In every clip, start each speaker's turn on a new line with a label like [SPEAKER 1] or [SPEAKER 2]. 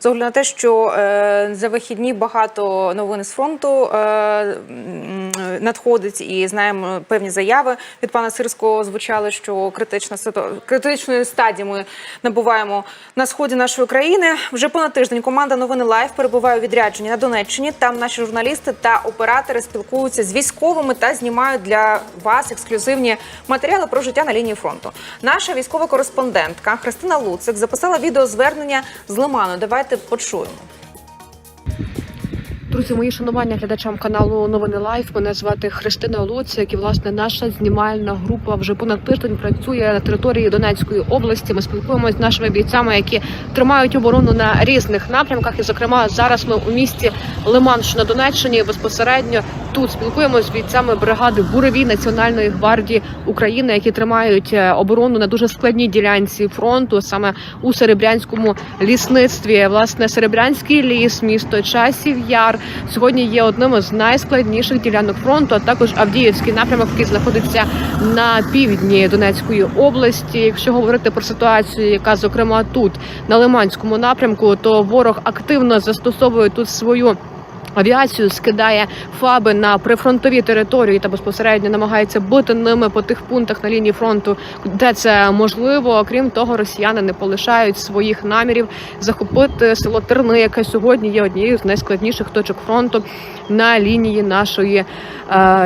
[SPEAKER 1] з огляду на те, що е, за вихідні багато новин з фронту е, надходить, і знаємо певні заяви від пана Сирського звучали, що критична критичної стадії ми набуваємо на сході нашої країни. Вже понад тиждень команда новини Лайф перебуває у відрядженні на Донеччині. Там наші журналісти та оператори спілкуються з військовими та знімають для вас ексклюзивні матеріали про життя на лінії фронту. Наша військова кореспондентка Христина Луцик записала відеозвернення з Лиману. Давайте почуємо.
[SPEAKER 2] Друзі, мої шанування глядачам каналу Новини Лайф. Мене звати Христина Луцик і власне наша знімальна група вже понад тиждень працює на території Донецької області. Ми спілкуємося з нашими бійцями, які тримають оборону на різних напрямках. І, зокрема, зараз ми у місті Лиман, що на Донеччині безпосередньо тут спілкуємося з бійцями бригади Буревій Національної гвардії України, які тримають е, оборону на дуже складній ділянці фронту, саме у Серебрянському лісництві. Власне, Серебрянський ліс, місто Часів Яр сьогодні є одним із найскладніших ділянок фронту. А також Авдіївський напрямок, який знаходиться на півдні Донецької області. Якщо говорити про ситуацію, яка зокрема тут на Лиманському напрямку, то ворог активно застосовує тут свою. Авіацію скидає фаби на прифронтові території та безпосередньо намагається бити ними по тих пунктах на лінії фронту, де це можливо. Крім того, росіяни не полишають своїх намірів захопити село Терни, яке сьогодні є однією з найскладніших точок фронту на лінії нашої е,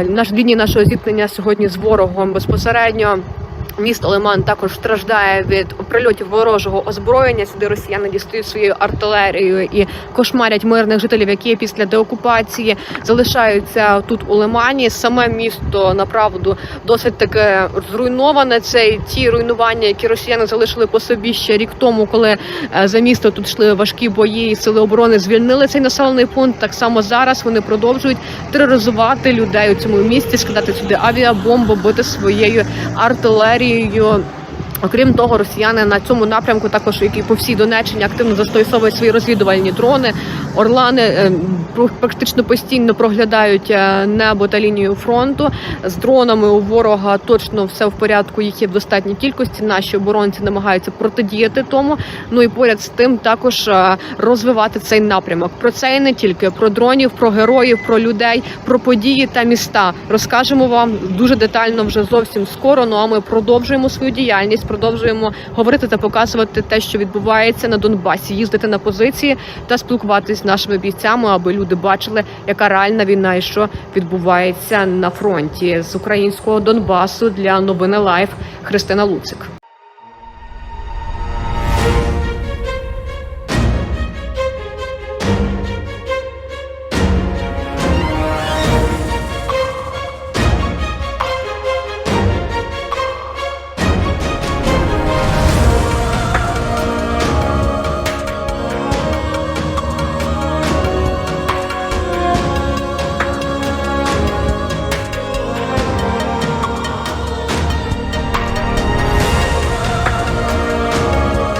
[SPEAKER 2] наш лінії нашого зіткнення сьогодні з ворогом безпосередньо. Місто Лиман також страждає від прильотів ворожого озброєння. Сюди росіяни дістають своєю артилерією і кошмарять мирних жителів, які після деокупації залишаються тут у Лимані. Саме місто направду досить таке зруйноване. Це ті руйнування, які росіяни залишили по собі ще рік тому, коли е, за місто тут йшли важкі бої, і сили оборони звільнили цей населений пункт. Так само зараз вони продовжують тероризувати людей у цьому місті, скидати сюди авіабомбу, бити своєю артилерією. регион Окрім того, росіяни на цьому напрямку, також які по всій Донеччині активно застосовують свої розвідувальні дрони. Орлани е, практично постійно проглядають е, небо та лінію фронту. З дронами у ворога точно все в порядку. Їх є в достатній кількості. Наші оборонці намагаються протидіяти тому. Ну і поряд з тим також е, розвивати цей напрямок. Про це і не тільки про дронів, про героїв, про людей, про події та міста. Розкажемо вам дуже детально вже зовсім скоро. Ну а ми продовжуємо свою діяльність, продовжуємо говорити та показувати те, що відбувається на Донбасі, їздити на позиції та спілкуватись з нашими бійцями, аби люди бачили, яка реальна війна і що відбувається на фронті з українського Донбасу для новини Лайф Христина Луцик.